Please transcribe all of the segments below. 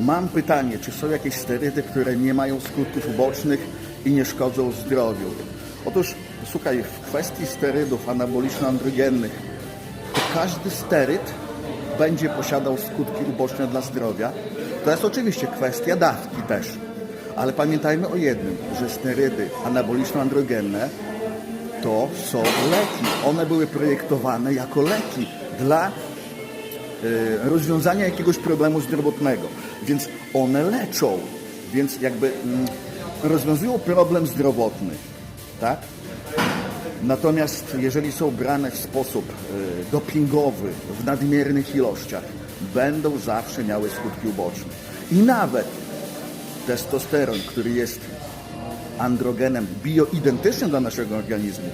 Mam pytanie, czy są jakieś sterydy, które nie mają skutków ubocznych i nie szkodzą zdrowiu? Otóż, słuchaj, w kwestii sterydów anaboliczno-androgennych, to każdy steryd będzie posiadał skutki uboczne dla zdrowia. To jest oczywiście kwestia dawki też. Ale pamiętajmy o jednym, że sterydy anaboliczno-androgenne to są leki. One były projektowane jako leki dla rozwiązania jakiegoś problemu zdrowotnego. Więc one leczą, więc jakby mm, rozwiązują problem zdrowotny. Tak? Natomiast jeżeli są brane w sposób e, dopingowy, w nadmiernych ilościach, będą zawsze miały skutki uboczne. I nawet testosteron, który jest androgenem bioidentycznym dla naszego organizmu,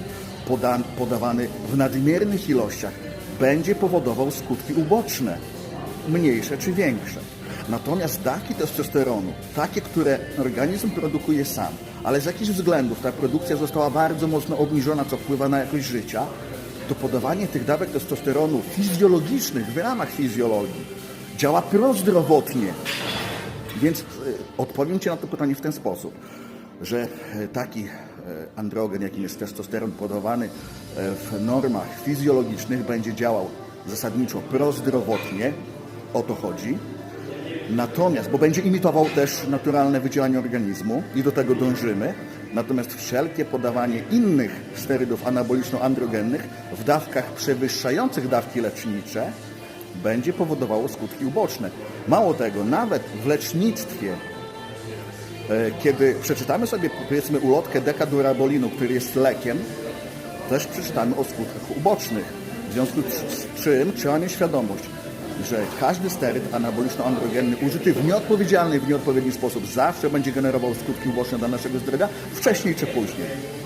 poda, podawany w nadmiernych ilościach, będzie powodował skutki uboczne, mniejsze czy większe. Natomiast dawki testosteronu, takie, które organizm produkuje sam, ale z jakichś względów ta produkcja została bardzo mocno obniżona, co wpływa na jakość życia, to podawanie tych dawek testosteronu fizjologicznych w ramach fizjologii działa prozdrowotnie. Więc y, odpowiem Ci na to pytanie w ten sposób, że e, taki e, androgen, jakim jest testosteron podawany e, w normach fizjologicznych, będzie działał zasadniczo prozdrowotnie, o to chodzi. Natomiast, bo będzie imitował też naturalne wydzielanie organizmu i do tego dążymy, natomiast wszelkie podawanie innych sterydów anaboliczno-androgennych w dawkach przewyższających dawki lecznicze będzie powodowało skutki uboczne. Mało tego, nawet w lecznictwie, e, kiedy przeczytamy sobie powiedzmy ulotkę dekadurabolinu, który jest lekiem, też przeczytamy o skutkach ubocznych. W związku z czym trzeba mieć świadomość, że każdy steryd anaboliczno-androgenny użyty w nieodpowiedzialny, w nieodpowiedni sposób zawsze będzie generował skutki uboczne dla naszego zdrowia, wcześniej czy później.